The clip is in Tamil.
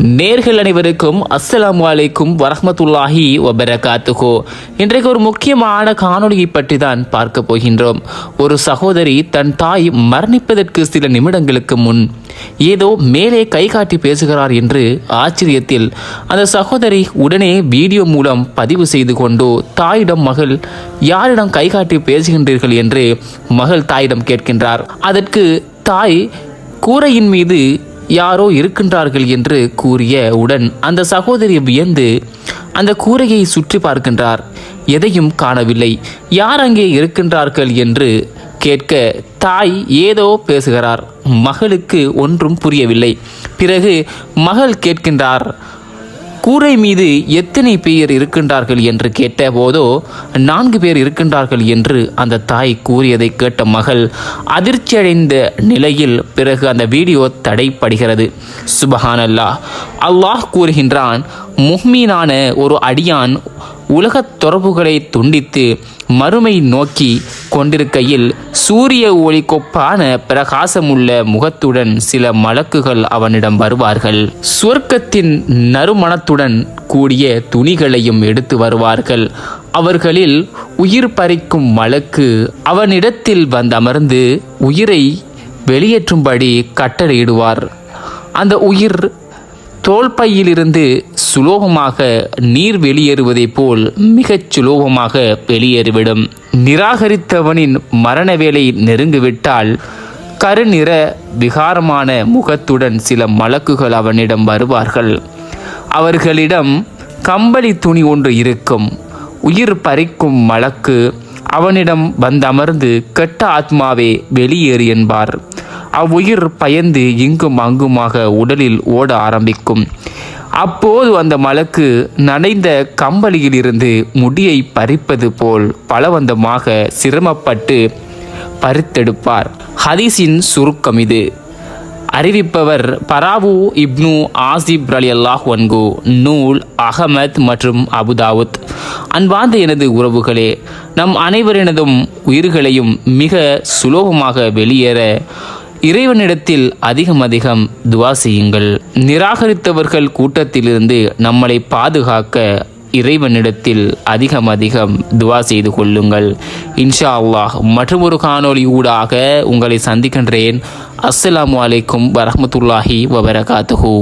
நேர்கள் அனைவருக்கும் அஸ்ஸலாமு வலைக்கும் வரஹமத்துல்லாஹி வபரகாத்துகோ இன்றைக்கு ஒரு முக்கியமான காணொளியை பற்றி தான் பார்க்க போகின்றோம். ஒரு சகோதரி தன் தாய் மரணிப்பதற்கு சில நிமிடங்களுக்கு முன் ஏதோ மேலே கை காட்டி பேசுகிறார் என்று ஆச்சரியத்தில் அந்த சகோதரி உடனே வீடியோ மூலம் பதிவு செய்து கொண்டு தாயிடம் மகள் யாரிடம் கை காட்டி பேசுகின்றீர்கள்? என்று மகள் தாயிடம் கேட்கின்றார். அதற்கு தாய் கூரையின் மீது யாரோ இருக்கின்றார்கள் என்று கூறிய உடன் அந்த சகோதரி வியந்து அந்த கூரையை சுற்றி பார்க்கின்றார். எதையும் காணவில்லை. யார் அங்கே இருக்கின்றார்கள் என்று கேட்க தாய் ஏதோ பேசுகிறார். மகளுக்கு ஒன்றும் புரியவில்லை. பிறகு மகள் கேட்கின்றார். கூரை மீது எத்தனை பேர் இருக்கின்றார்கள் என்று கேட்டபோதோ நான்கு பேர் இருக்கின்றார்கள் என்று அந்த தாய் கூறியதை கேட்ட மகள் அதிர்ச்சியடைந்த நிலையில் பிறகு அந்த வீடியோ தடைப்படுகிறது. சுபஹானல்லா அல்லாஹ் கூறுகின்றான் முஹ்மீனான ஒரு அடியான் உலகத் தொடர்புகளை துண்டித்து மறுமை நோக்கி கொண்டிருக்கையில் சூரிய ஒளி கொப்பான பிரகாசமுள்ள முகத்துடன் சில மலக்குகள் அவனிடம் வருவார்கள். சுவர்க்கத்தின் நறுமணத்துடன் கூடிய துணிகளையும் எடுத்து வருவார்கள். அவர்களில் உயிர் பறிக்கும் மலக்கு அவனிடத்தில் வந்தமர்ந்து உயிரை வெளியேற்றும்படி கட்டளையிடுவார். அந்த உயிர் தோல்பையிலிருந்து சுலோகமாக நீர் வெளியேறுவதைப் போல் மிகச் சுலோகமாக வெளியேறிவிடும். நிராகரித்தவனின் மரண வேலை நெருங்கிவிட்டால் கருநிற விகாரமான முகத்துடன் சில மலக்குகள் அவனிடம் வருவார்கள். அவர்களிடம் கம்பளி துணி ஒன்று இருக்கும். உயிர் பறிக்கும் மலக்கு அவனிடம் வந்தமர்ந்து கெட்ட ஆத்மாவே வெளியேறு என்பார். அவ்வுயிர் பயந்து இங்கும் அங்குமாக உடலில் ஓட ஆரம்பிக்கும். அப்போது அந்த மலக்கு நனைந்த கம்பளியிலிருந்து முடியை பறிப்பது போல் பலவந்தமாக சிரமப்பட்டு பறித்தெடுப்பார். ஹதீஸின் சுருக்கம் இது. அறிவிப்பவர் பராவு இப்னு ஆசிப் அலி அல்லாஹ் வன்கு நூல் அகமத் மற்றும் அபுதாவுத் அன்பார்ந்த எனது உறவுகளே நம் அனைவரினதும் உயிர்களையும் மிக சுலோகமாக வெளியேற இறைவனிடத்தில் அதிகம் அதிகம் துவா செய்யுங்கள். நிராகரித்தவர்கள் கூட்டத்திலிருந்து நம்மளை பாதுகாக்க இறைவனிடத்தில் அதிகம் அதிகம் துவா செய்து கொள்ளுங்கள். இன்ஷா அல்லாஹ் மற்றொரு காணொளி ஊடாக உங்களை சந்திக்கின்றேன். அஸ்ஸலாமு அலைக்கும் வரமத்துல்லாஹி வபரகாத்துஹூ.